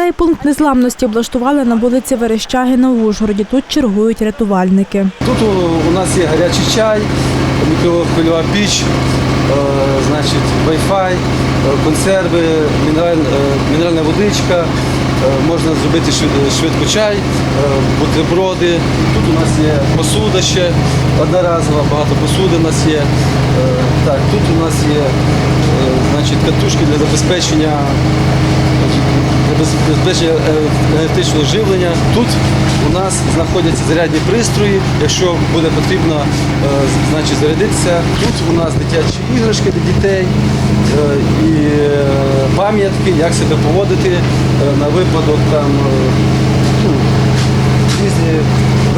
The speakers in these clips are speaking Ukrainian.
Цей пункт незламності облаштували на вулиці Верещагіна в Ужгороді. Тут чергують рятувальники. Тут у- нас є гарячий чай, мікрохвильова піч, е, значить, Wi-Fi, е, консерви, е, мінеральна водичка, можна зробити швидко чай, бутерброди. Тут у нас є посуда ще одноразова, багато посуди у нас є. Так, тут у нас є значить, катушки для забезпечення для забезпечення е, енергетичного живлення. Тут у нас знаходяться зарядні пристрої. Якщо буде потрібно е, значить, зарядитися. Тут у нас дитячі іграшки для дітей е, і пам'ятки, як себе поводити на випадок там ну, різні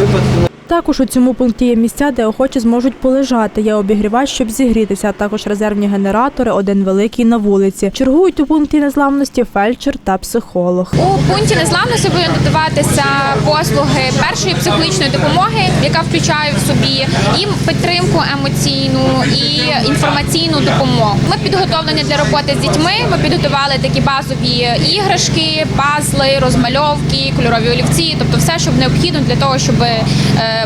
випадки. Також у цьому пункті є місця, де охочі зможуть полежати. Є обігрівач, щоб зігрітися, а також резервні генератори, один великий на вулиці. Чергують у пункті незламності фельдшер та психолог. У пункті незламності будуть надаватися послуги першої психологічної допомоги, яка включає в собі і підтримку емоційну, і інформаційну допомогу. Ми підготовлені для роботи з дітьми. Ми підготували такі базові іграшки, пазли, розмальовки, кольорові олівці, тобто все, що необхідно для того, щоб е,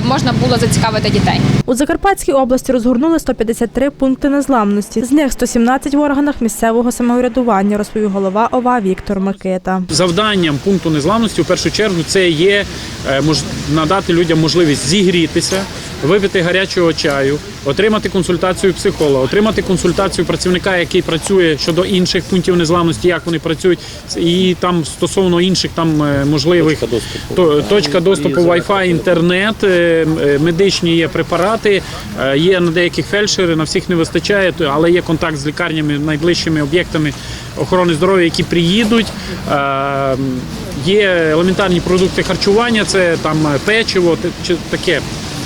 можна було зацікавити дітей. У Закарпатській області розгорнули 153 пункти незламності. З них 117 в органах місцевого самоврядування, розповів голова ОВА Віктор Микита. Завданням пункту незламності у першу чергу це є е, мож- надати людям можливість зігрітися, випити гарячого чаю, отримати консультацію психолога, отримати консультацію працівника, який працює щодо інших пунктів незламності, як вони працюють, і там стосовно інших там е, можливих то- точка доступу Wi-Fi, інтернет, е, е, медичні є препарати, є на деяких фельдшери, на всіх не вистачає, але є контакт з лікарнями, найближчими об'єктами охорони здоров'я, які приїдуть. Є елементарні продукти харчування, це там печиво чи таке.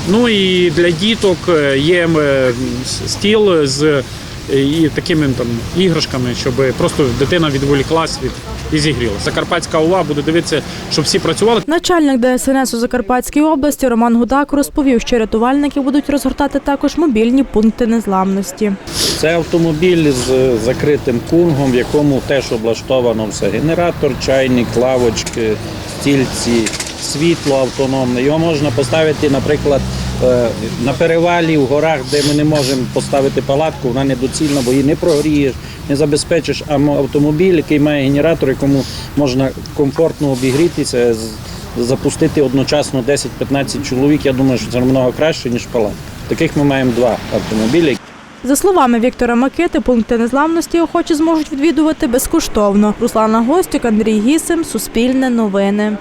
Ну і для діток е, є е, стіл з е, і такими там іграшками, щоб просто дитина відволіклась від і зігрілася. Закарпатська ОВА буде дивитися, щоб всі працювали. Начальник ДСНС у Закарпатській області Роман Гудак розповів, що рятувальники будуть розгортати також мобільні пункти незламності. Це автомобіль з закритим кунгом, в якому теж облаштовано все. Генератор, чайник, лавочки, стільці, світло автономне. Його можна поставити, наприклад, е, на перевалі в горах, де ми не можемо поставити палатку, вона недоцільна, бо її не прогрієш, не забезпечиш. Автомобіль, який має генератор, якому можна комфортно обігрітися, запустити одночасно 10-15 чоловік, я думаю, що це намного краще, ніж палатка. Таких ми маємо два автомобілі. За словами Віктора Микити, пункти незламності охочі зможуть відвідувати безкоштовно. Руслана Гостюк, Андрій Гісим, Суспільне новини.